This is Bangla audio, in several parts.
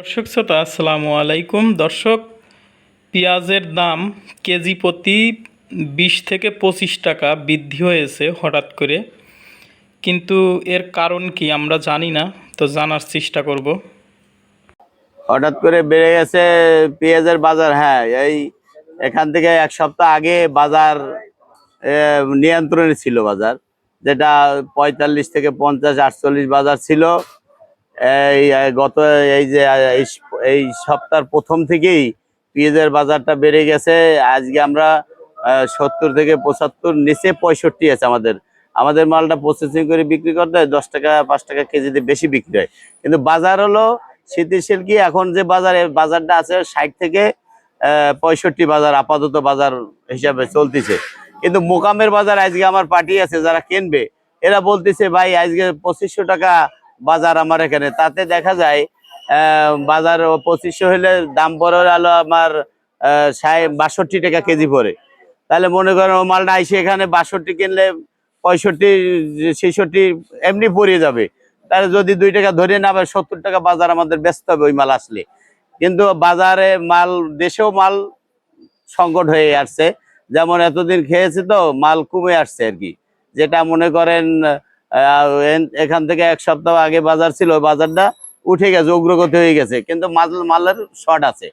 দর্শক শ্রোতা, আসসালামু আলাইকুম। দর্শক, পেঁয়াজের দাম কেজি প্রতি বিশ থেকে পঁচিশ টাকা বৃদ্ধি হয়েছে হঠাৎ করে। কিন্তু এর কারণ কি আমরা জানি না, তো জানার চেষ্টা করব। হঠাৎ করে বেড়ে গেছে পেঁয়াজের বাজার হ্যাঁ এই এখান থেকে এক সপ্তাহ আগে বাজার নিয়ন্ত্রণে ছিল বাজার, যেটা পঁয়তাল্লিশ থেকে পঞ্চাশ, আটচল্লিশ বাজার ছিল। এই গত এই যে, এই স- এই সপ্তাহের প্রথম থেকেই পেঁয়াজের বাজারটা বেড়ে গেছে। আজকে আমরা সত্তর থেকে পঁচাত্তর, নিচে পঁয়ষট্টি আছে আমাদের। আমাদের মালটা প্রসেসিং করে বিক্রি করতে হয়, দশ টাকা, পাঁচ টাকা কেজিতে বেশি বিক্রি হয়। কিন্তু বাজার হলো স্থিতিশীল কি, এখন যে বাজারে, বাজারটা আছে ষাট থেকে পঁয়ষট্টি বাজার, আপাতত বাজার হিসাবে চলতেছে। কিন্তু মোকামের বাজার আজকে আমার পার্টি আছে, যারা কিনবে, এরা বলতেছে, ভাই, আজকে পঁচিশশো টাকা বাজার আমার এখানে। তাতে দেখা যায় বাজার পঁচিশশো হলে দাম পড়ে আলো আমার বাষট্টি টাকা কেজি পড়ে। তাহলে মনে করেন মালটা আইসে এখানে বাষট্টি কিনলে পঁয়ষট্টি, ছেষট্টি এমনি পড়ে যাবে। তাহলে যদি দুই টাকা ধরে না পায় সত্তর টাকা বাজার আমাদের ব্যস্ত হবে ওই মাল আসলে। কিন্তু বাজারে মাল, দেশেও মাল সংকট হয়ে আসছে। যেমন এতদিন খেয়েছে তো, মাল কমে আসছে আর কি। যেটা মনে করেন এখান থেকে এক সপ্তাহ আগে বাজার ছিল বাজারটা উঠে গেছে অগ্রগতি হয়ে গেছে। কিন্তু মাল, মালের শর্ট আছে।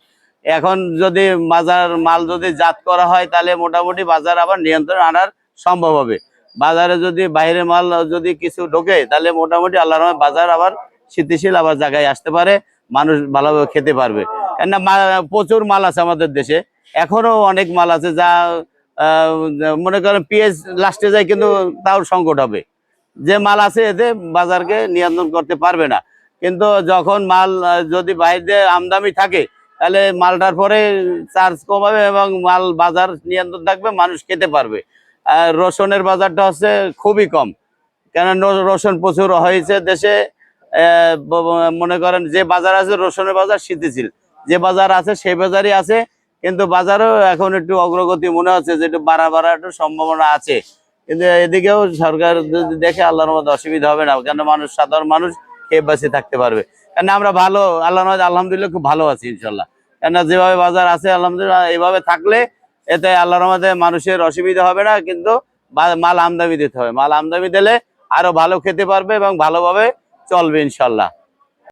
এখন যদি বাজার, মাল যদি জাত করা হয়, তাহলে মোটামুটি বাজার আবার নিয়ন্ত্রণ আনার সম্ভব হবে। বাজারে যদি বাইরে মাল যদি কিছু ঢোকে, তাহলে মোটামুটি আল্লাহর বাজার আবার স্থিতিশীল আবার জায়গায় আসতে পারে, মানুষ ভালোভাবে খেতে পারবে। কেননা প্রচুর মাল আছে আমাদের দেশে। এখনও অনেক মাল আছে যা মনে করেন পিএস লাস্টে যায়, কিন্তু তাও সংকট হবে। যে মাল আছে এতে বাজারকে নিয়ন্ত্রণ করতে পারবে না। কিন্তু যখন মাল যদি বাইরে আমদামি থাকে, তাহলে মালটার পরে চার্জ কমাবে এবং মাল বাজার নিয়ন্ত্রণ থাকবে, মানুষ খেতে পারবে। আর রসুনের বাজারটা হচ্ছে খুবই কম। কেন রসুন প্রচুর হয়েছে দেশে। মনে করেন যে বাজার আছে, রসুনের বাজার স্থিতিশীল যে বাজার আছে, সেই বাজারই আছে। কিন্তু বাজারও এখন একটু অগ্রগতি মনে হচ্ছে, যে একটু বাড়া বাড়া একটু সম্ভাবনা আছে। এদিকেও সরকার যদি দেখে আল্লাহর মধ্যে অসুবিধা হবে না কেন মানুষ, সাধারণ মানুষ খেয়ে বাঁচে, থাকতে পারবে। কেন আমরা ভালো, আল্লাহর আল্লাহ আলহামদুলিল্লাহ খুব ভালো আছি ইনশাল্লাহ কেন যেভাবে বাজার আছে, আলহামদুলিল্লাহ, এইভাবে থাকলে এতে আল্লাহর মধ্যে মানুষের অসুবিধা হবে না, কিন্তু মাল আমদানি দিতে হবে। মাল আমদানি দিলে আরও ভালো খেতে পারবে এবং ভালোভাবে চলবে ইনশাল্লাহ